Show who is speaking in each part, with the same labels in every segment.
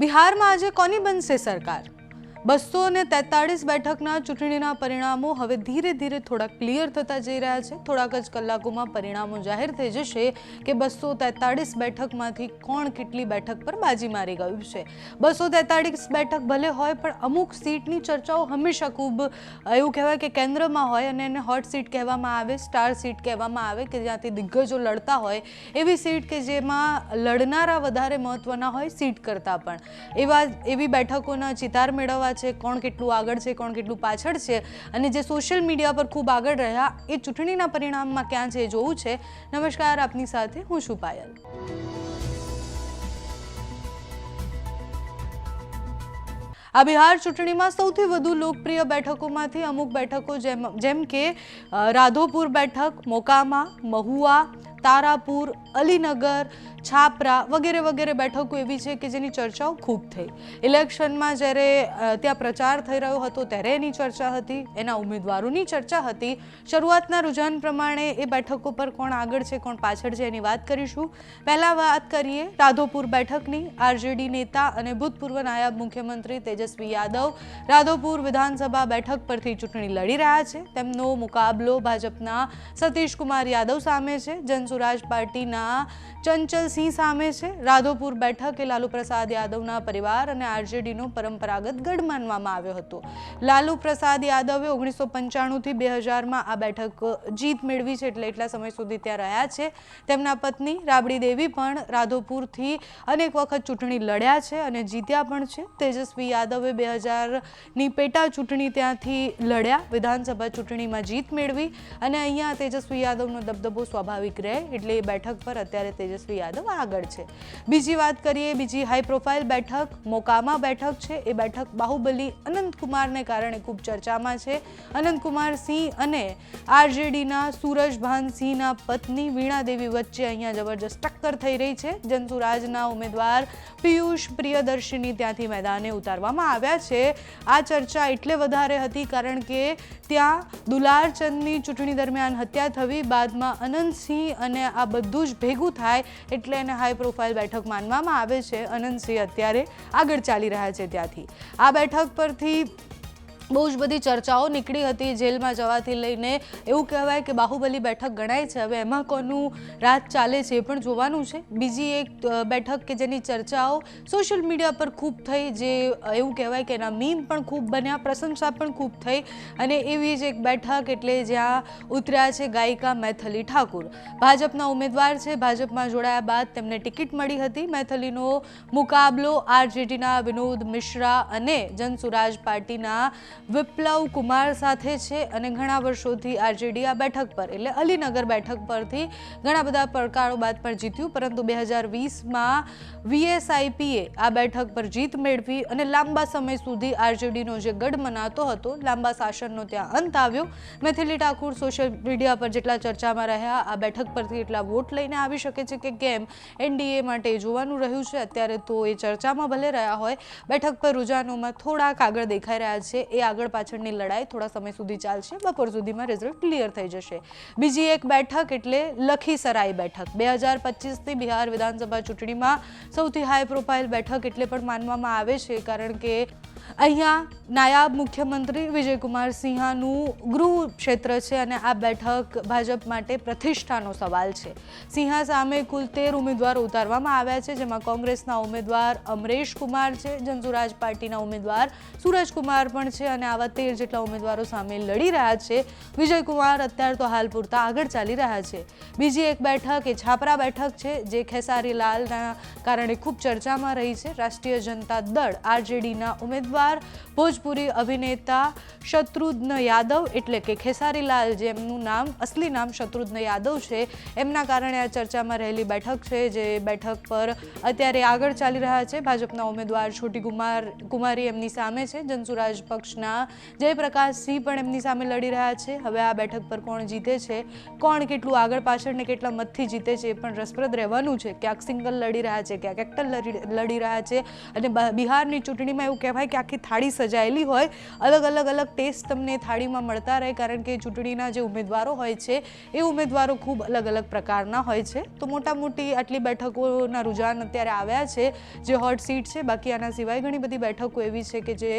Speaker 1: બિહારમાં આજે કોની બનશે સરકાર? બસો ને તેતાળીસ બેઠકના ચૂંટણીના પરિણામો હવે ધીરે ધીરે થોડા ક્લિયર થતા જઈ રહ્યા છે. થોડાક જ કલાકોમાં પરિણામો જાહેર થઈ જશે કે બસો તેતાળીસ બેઠકમાંથી કોણ કેટલી બેઠક પર બાજી મારી ગયું છે. બસો તેતાળીસ બેઠક ભલે હોય પણ અમુક સીટની ચર્ચાઓ હંમેશા ખૂબ એવું કહેવાય કે કેન્દ્રમાં હોય અને એને હોટ સીટ કહેવામાં આવે સ્ટાર સીટ કહેવામાં આવે કે જ્યાંથી દિગ્ગજો લડતા હોય, એવી સીટ કે જેમાં લડનારા વધારે મહત્ત્વના હોય સીટ કરતાં પણ. એવા, એવી બેઠકોના ચિતાર મેળવવા છે, કોણ કેટલું આગળ છે, કોણ કેટલું પાછળ છે અને જે સોશિયલ મીડિયા પર ખૂબ આગળ રહ્યા, એ ચૂંટણીના પરિણામમાં ક્યાં છે એ જોવું છે. નમસ્કાર, આપની સાથે હું છું પાયલ. આ બિહાર ચૂંટણીમાં સૌથી વધુ લોકપ્રિય બેઠકોમાંથી અમુક બેઠકો જેમ જેમ કે રાધોપુર બેઠક, મોકામા, મહુવા તારાપુર, અલીનગર, છાપરા વગેરે વગેરે બેઠકો એવી છે કે જેની ચર્ચાઓ ખૂબ થઈ. ઇલેક્શનમાં જ્યારે ત્યાં પ્રચાર થઈ રહ્યો હતો ત્યારે એની ચર્ચા હતી, એના ઉમેદવારોની ચર્ચા હતી. શરૂઆતના રુઝાન પ્રમાણે એ બેઠકો પર કોણ આગળ છે, કોણ પાછળ છે એની વાત કરીશું. પહેલાં વાત કરીએ રાધોપુર બેઠકની. આરજેડી નેતા અને ભૂતપૂર્વ નાયબ મુખ્યમંત્રી તેજસ્વી યાદવ રાધોપુર વિધાનસભા બેઠક પરથી ચૂંટણી લડી રહ્યા છે. તેમનો મુકાબલો ભાજપના સતીશ કુમાર યાદવ સામે છે. જનસુરાજ પાર્ટીના ચંચલ સિંહ સામે છે. રાધોપુર બેઠક એ લાલુ પ્રસાદ યાદવના પરિવાર અને આરજેડીનો પરંપરાગત ગઢ માનવામાં આવ્યો હતો. લાલુ પ્રસાદ યાદવે ઓગણીસો પંચાણુંથી બે હજારમાં આ બેઠક જીત મેળવી છે એટલે એટલા સમય સુધી ત્યાં રહ્યા છે. તેમના પત્ની રાબડી દેવી પણ રાધોપુરથી અનેક વખત ચૂંટણી લડ્યા છે અને જીત્યા પણ છે. તેજસ્વી યાદવે બે હજારની પેટા ચૂંટણી ત્યાંથી લડ્યા. વિધાનસભા ચૂંટણીમાં જીત મેળવી અને અહીંયા તેજસ્વી યાદવનો દબદબો સ્વાભાવિક રહે એટલે એ બેઠક પર અત્યારે તેજસ્વી યાદવ આગળ છે. બીજી વાત કરીએ, બીજી હાઈ પ્રોફાઇલ બેઠક, મોકામા બેઠક છે. એ બેઠક બાહુબલી અનંતકુમારને કારણે ખૂબ ચર્ચામાં છે. અનંતકુમાર અને આરજેડીના સૂરજભાન ભાનસિંહના પત્ની વીણા દેવી વચ્ચે અહીંયા જબરજસ્ત ટક્કર થઈ રહી છે. જનસુરાજના ઉમેદવાર પિયુષ પ્રિયદર્શિની ત્યાંથી મેદાને ઉતારવામાં આવ્યા છે. આ ચર્ચા એટલે વધારે હતી કારણ કે ત્યાં દુલારચંદની ચૂંટણી દરમિયાન હત્યા થવી, બાદમાં અનંતસિંહ અને આ બધું જ ભેગું થાય એટલે એને હાઈ પ્રોફાઇલ બેઠક માનવામાં આવે છે. અનંતસિંહ અત્યારે આગળ ચાલી રહ્યા છે ત્યાંથી. આ બેઠક પરથી બહુ જ બધી ચર્ચાઓ નીકળી હતી જેલમાં જવાથી લઈને એવું કહેવાય કે બાહુબલી બેઠક ગણાય છે. હવે એમાં કોનું રાત ચાલે છે એ પણ જોવાનું છે. બીજી એક બેઠક કે જેની ચર્ચાઓ સોશિયલ મીડિયા પર ખૂબ થઈ, જે એવું કહેવાય કે એના મીમ પણ ખૂબ બન્યા, પ્રશંસા પણ ખૂબ થઈ અને એવી જ એક બેઠક એટલે જ્યાં ઉતર્યા છે ગાયિકા મૈથલી ઠાકુર. ભાજપના ઉમેદવાર છે. ભાજપમાં જોડાયા બાદ તેમને ટિકિટ મળી હતી. મૈથલીનો મુકાબલો આરજેડીના વિનોદ મિશ્રા અને જનસુરાજ પાર્ટીના વિપ્લવ કુમાર સાથે છે અને ઘણા વર્ષોથી આરજેડી આ બેઠક પર, એટલે અલીનગર બેઠક પરથી ઘણા બધા પડકારો બાદ પણ જીત્યું, પરંતુ બે હજાર વીસમાં વીએસઆઈપીએ આ બેઠક પર જીત મેળવી અને લાંબા સમય સુધી આરજેડીનો જે ગઢ મનાતો હતો, લાંબા શાસનનો ત્યાં અંત આવ્યો. મેથિલી ઠાકુર સોશિયલ મીડિયા પર જેટલા ચર્ચામાં રહ્યા, આ બેઠક પરથી એટલા વોટ લઈને આવી શકે છે કે કેમ? એનડીએ માટે જોવાનું રહ્યું છે, અત્યારે તો એ ચર્ચામાં ભલે રહ્યા હોય, બેઠક પર રુઝાનોમાં થોડાક આગળ દેખાઈ રહ્યા છે, એ આગળ પાછળની લડાઈ થોડા સમય સુધી ચાલશે. બપોર સુધીમાં રિઝલ્ટ ક્લિયર થઈ જશે. બીજી એક બેઠક એટલે લખીસરાય બેઠક. બે હજાર પચીસની બિહાર વિધાનસભા ચૂંટણીમાં સૌથી હાઈ પ્રોફાઇલ બેઠક એટલે પણ માનવામાં આવે છે, કારણ કે અહીંયા નાયબ મુખ્યમંત્રી વિજયકુમાર સિંહાનું ગૃહ ક્ષેત્ર છે અને આ બેઠક ભાજપ માટે પ્રતિષ્ઠાનો સવાલ છે. સિંહા સામે કુલ તેર ઉમેદવારો ઉતારવામાં આવ્યા છે, જેમાં કોંગ્રેસના ઉમેદવાર અમરેશ કુમાર છે જનસુરાજ પાર્ટીના ઉમેદવાર સૂરજકુમાર પણ છે અને આવા તેર જેટલા ઉમેદવારો સામે લડી રહ્યા છે. વિજયકુમાર અત્યારે તો હાલ પૂરતા આગળ ચાલી રહ્યા છે. બીજી એક બેઠક એ છાપરા બેઠક છે, જે ખેસારી લાલના કારણે ખૂબ ચર્ચામાં રહી છે. રાષ્ટ્રીય જનતા દળ, આરજેડીના ઉમેદવાર ભોજપુરી અભિનેતા શત્રુઘ્ન યાદવ એટલે કે ખેસારીલાલ, જેમનું નામ, અસલી નામ શત્રુઘ્ન યાદવ છે. એમના કારણે આ ચર્ચામાં રહેલી બેઠક છે, જે બેઠક પર અત્યારે આગળ ચાલી રહ્યા છે. ભાજપના ઉમેદવાર છોટી કુમાર, કુમારી એમની સામે છે. જનસુરાજ પક્ષના જયપ્રકાશ સિંહ પણ એમની સામે લડી રહ્યા છે. હવે આ બેઠક પર કોણ જીતે છે? કોણ કેટલું આગળ પાછળ ને કેટલા મતથી જીતે છે એ પણ રસપ્રદ રહેવાનું છે. ક્યાંક સિંગલ લડી રહ્યા છે, ક્યાંક એકટલ લડી રહ્યા છે. અને બિહારની ચૂંટણીમાં એવું કહેવાય કે આખી થાળી સજાયેલી હોય. અલગ અલગ અલગ ટેસ્ટ તમને થાળીમાં મળતા રહે, કારણ કે ચૂંટણીના જે ઉમેદવારો હોય છે, એ ઉમેદવારો ખૂબ અલગ અલગ પ્રકારના હોય છે. તો મોટા મોટી આટલી બેઠકોના રુઝાન અત્યારે આવ્યા છે, જે હોટ સીટ છે, બાકી આના સિવાય ઘણી બધી બેઠકો એવી છે કે જે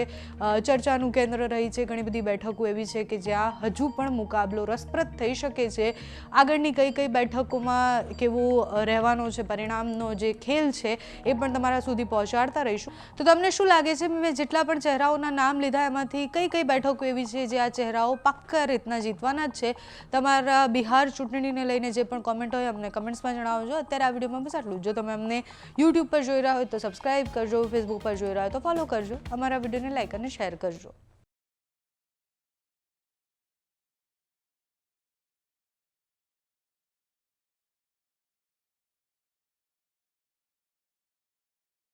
Speaker 1: ચર્ચાનું કેન્દ્ર રહી છે, ઘણી બધી બેઠકો એવી છે કે જ્યાં હજુ પણ મુકાબલો રસપ્રદ થઈ શકે છે. આગળની કઈ કઈ બેઠકોમાં કેવું રહેવાનો છે, પરિણામનો જે ખેલ છે, એ પણ તમારા સુધી પહોંચાડતા રહીશું. તો તમને શું લાગે છે? મેં જેટલા પણ ચહેરાઓના નામ લીધા, એમાંથી કઈ કઈ બેઠકો એવી છે જે આ ચહેરાઓ પાક્કા રીતના જીતવાના જ છે. તમારા બિહાર ચૂંટણીને લઈને જે પણ કોમેન્ટ હોય અમને કમેન્ટ્સમાં જણાવજો. અત્યારે આ વિડીયોમાં બસ આટલું જો. તમે અમને યુટ્યુબ પર જોઈ રહ્યા હોય તો સબસ્ક્રાઇબ કરજો ફેસબુક પર જોઈ રહ્યા હોય તો ફોલો કરજો. અમારા વિડીયોને લાઈક અને શેર કરજો.